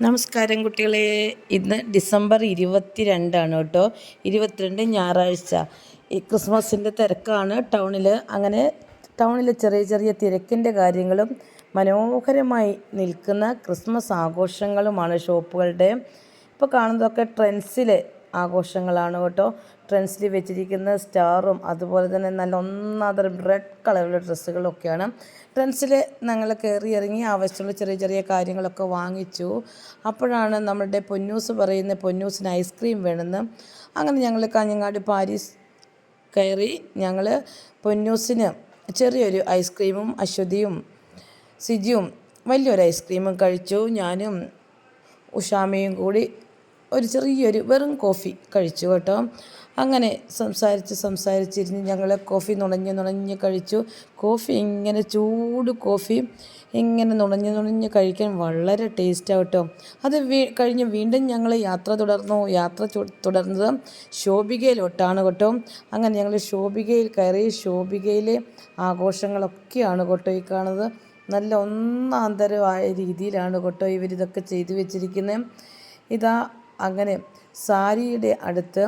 നമസ്കാരം കുട്ടികളെ. ഇന്ന് ഡിസംബർ ഇരുപത്തി രണ്ടാണ് കേട്ടോ. ഇരുപത്തിരണ്ട് ഞായറാഴ്ച. ഈ ക്രിസ്മസിന്റെ തിരക്കാണ്. ടൗണിൽ അങ്ങനെ ടൗണിലെ ചെറിയ ചെറിയ തിരക്കിന്റെ കാര്യങ്ങളും മനോഹരമായി നിൽക്കുന്ന ക്രിസ്മസ് ആഘോഷങ്ങളുമാണ് ഷോപ്പുകളുടെ. ഇപ്പോൾ കാണുന്നതൊക്കെ ട്രെൻഡ്സിലെ ആഘോഷങ്ങളാണ് കേട്ടോ. ട്രെൻഡ്സിൽ വെച്ചിരിക്കുന്ന സ്റ്റാറും അതുപോലെ തന്നെ നല്ല ഒന്നാതരം റെഡ് കളറിലുള്ള ഡ്രസ്സുകളൊക്കെയാണ്. ട്രെൻഡ്സിൽ ഞങ്ങൾ കയറി ഇറങ്ങി ആവശ്യമുള്ള ചെറിയ ചെറിയ കാര്യങ്ങളൊക്കെ വാങ്ങിച്ചു. അപ്പോഴാണ് നമ്മളുടെ പൊന്നൂസ് പറയുന്ന പൊന്നൂസിന് ഐസ്ക്രീം വേണമെന്ന് അങ്ങനെ ഞങ്ങൾ കാഞ്ഞങ്ങാട് പാരീസ് കയറി ഞങ്ങൾ പൊന്നൂസിന് ചെറിയൊരു ഐസ്ക്രീമും അശ്വതിയും സിജിയും വലിയൊരു ഐസ്ക്രീമും കഴിച്ചു. ഞാനും ഉഷാമയും കൂടി ഒരു ചെറിയൊരു വെറും കോഫി കഴിച്ചു കേട്ടോ. അങ്ങനെ സംസാരിച്ച് സംസാരിച്ചിരുന്ന് ഞങ്ങൾ കോഫി നുണഞ്ഞ് നുണഞ്ഞ് കഴിച്ചു. കോഫി ഇങ്ങനെ ചൂട് കോഫി ഇങ്ങനെ നുണഞ്ഞ് നുണഞ്ഞ് കഴിക്കാൻ വളരെ ടേസ്റ്റാണ് കേട്ടോ. അത് വീ കഴിഞ്ഞ് വീണ്ടും ഞങ്ങൾ യാത്ര തുടർന്നു. യാത്ര തുടർന്നത് ശോഭികയിലോട്ടാണ് കേട്ടോ. അങ്ങനെ ഞങ്ങൾ ശോഭികയിൽ കയറി ശോഭികയിലെ ആഘോഷങ്ങളൊക്കെയാണ് കേട്ടോ ഈ കാണുന്നത്. നല്ല ഒന്നാന്തരമായ രീതിയിലാണ് കേട്ടോ ഇവരിതൊക്കെ ചെയ്തു വെച്ചിരിക്കുന്നത് ഇതാ അങ്ങനെ സാരിയുടെ അടുത്ത്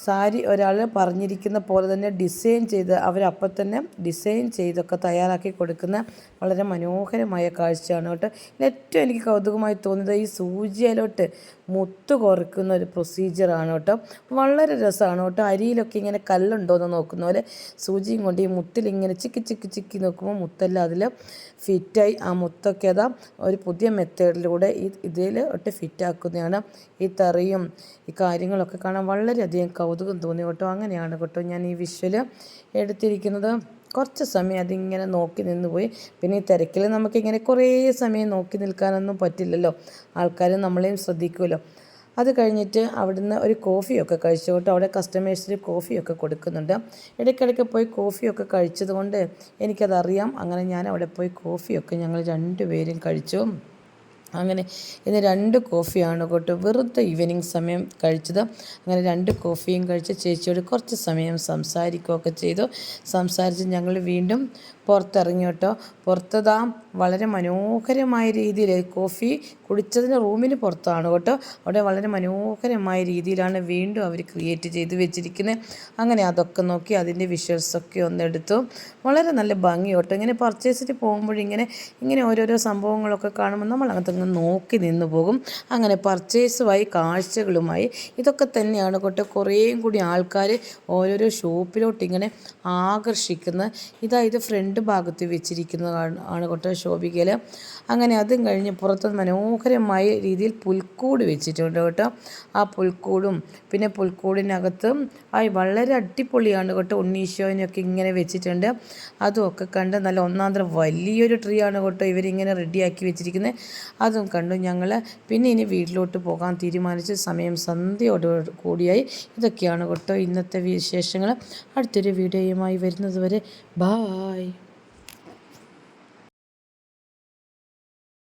സാരി ഒരാൾ പറഞ്ഞിരിക്കുന്ന പോലെ തന്നെ ഡിസൈൻ ചെയ്ത് അവരപ്പം തന്നെ ഡിസൈൻ ചെയ്തൊക്കെ തയ്യാറാക്കി കൊടുക്കുന്ന വളരെ മനോഹരമായ കാഴ്ചയാണ് കേട്ടോ. ഏറ്റവും എനിക്ക് കൗതുകമായി തോന്നിയത് ഈ സൂചിയിലോട്ട് മുത്ത് കുറയ്ക്കുന്ന ഒരു പ്രൊസീജിയറാണ് കേട്ടോ. വളരെ രസമാണ് കേട്ടോ. അരിയിലൊക്കെ ഇങ്ങനെ കല്ലുണ്ടോ എന്ന് നോക്കുന്ന പോലെ സൂചിയും കൊണ്ട് ഈ മുത്തിൽ ഇങ്ങനെ ചിക്കി ചിക്കി ചിക്കി നോക്കുമ്പോൾ മുത്തെല്ലാം അതിൽ ഫിറ്റായി ആ മുത്തൊക്കെ അതാ ഒരു പുതിയ മെത്തേഡിലൂടെ ഈ ഇതിൽ ഒട്ട് ഫിറ്റാക്കുന്നതാണ് ഈ തറിയും ഈ കാര്യങ്ങളൊക്കെ കാണാൻ വളരെയധികം കൗതുകം തോന്നി കേട്ടോ. അങ്ങനെയാണ് കേട്ടോ ഞാൻ ഈ വിഷ്വൽ എടുത്തിരിക്കുന്നത്. കുറച്ച് സമയം അതിങ്ങനെ നോക്കി നിന്ന് പോയി. പിന്നെ ഈ തിരക്കിൽ നമുക്കിങ്ങനെ കുറേ സമയം നോക്കി നിൽക്കാനൊന്നും പറ്റില്ലല്ലോ. ആൾക്കാർ നമ്മളെയും ശ്രദ്ധിക്കുമല്ലോ. അത് കഴിഞ്ഞിട്ട് അവിടുന്ന് ഒരു കോഫിയൊക്കെ കഴിച്ചു കേട്ടോ. അവിടെ കസ്റ്റമേഴ്സിന് കോഫിയൊക്കെ കൊടുക്കുന്നുണ്ട്. ഇടയ്ക്കിടയ്ക്ക് പോയി കോഫിയൊക്കെ കഴിച്ചത് കൊണ്ട് എനിക്കതറിയാം. അങ്ങനെ ഞാൻ അവിടെ പോയി കോഫിയൊക്കെ ഞങ്ങൾ രണ്ടുപേരും കഴിച്ചു. അങ്ങനെ ഇന്ന് രണ്ട് കോഫിയാണ് കേട്ടോ വെറുതെ ഈവനിങ് സമയം കഴിച്ചത്. അങ്ങനെ രണ്ട് കോഫിയും കഴിച്ച് ചേച്ചിയോട് കുറച്ച് സമയം സംസാരിക്കുകയൊക്കെ ചെയ്തു. സംസാരിച്ച് ഞങ്ങൾ വീണ്ടും പുറത്തിറങ്ങി കേട്ടോ. പുറത്തതാ വളരെ മനോഹരമായ രീതിയിൽ കോഫി കുടിച്ചതിന് റൂമിന് പുറത്താണ് കേട്ടോ. അവിടെ വളരെ മനോഹരമായ രീതിയിലാണ് വീണ്ടും അവർ ക്രിയേറ്റ് ചെയ്ത് വെച്ചിരിക്കുന്നത് അങ്ങനെ അതൊക്കെ നോക്കി അതിന്റെ വിഷ്വൽസൊക്കെ ഒന്നെടുത്തു വളരെ നല്ല ഭംഗി കേട്ടോ. ഇങ്ങനെ പർച്ചേസിന് പോകുമ്പോഴിങ്ങനെ ഇങ്ങനെ ഓരോരോ സംഭവങ്ങളൊക്കെ കാണുമ്പോൾ നമ്മൾ അങ്ങനത്തെ നോക്കി നിന്ന് പോകും. അങ്ങനെ പർച്ചേസുമായി കാഴ്ചകളുമായി ഇതൊക്കെ തന്നെയാണ് കേട്ടോ കുറേയും കൂടി ആൾക്കാർ ഓരോരോ ഷോപ്പിലോട്ട് ഇങ്ങനെ ആകർഷിക്കുന്ന ഇതാ ഇത് ഫ്രണ്ട് ഭാഗത്ത് വെച്ചിരിക്കുന്നതാണ് ആണ് കേട്ടോ ശോഭികയിൽ അങ്ങനെ അതും കഴിഞ്ഞ് പുറത്ത് മനോഹരമായ രീതിയിൽ പുൽക്കൂട് വെച്ചിട്ടുണ്ട് കേട്ടോ. ആ പുൽക്കൂടും പിന്നെ പുൽക്കൂടിനകത്ത് ആയി വളരെ അടിപൊളിയാണ് കേട്ടോ ഉണ്ണീശോനൊക്കെ ഇങ്ങനെ വെച്ചിട്ടുണ്ട്. അതും ഒക്കെ കണ്ട് നല്ല ഒന്നാന്തരം വലിയൊരു ട്രീ ആണ് കേട്ടോ ഇവരിങ്ങനെ റെഡിയാക്കി വെച്ചിരിക്കുന്നത് അതും കണ്ടു ഞങ്ങൾ പിന്നെ ഇനി വീട്ടിലോട്ട് പോകാൻ തീരുമാനിച്ച് സമയം സന്ധ്യയോട് കൂടിയായി. ഇതൊക്കെയാണ് കേട്ടോ ഇന്നത്തെ വിശേഷങ്ങൾ അടുത്തൊരു വീഡിയോയുമായി വരുന്നത് വരെ. ബായ്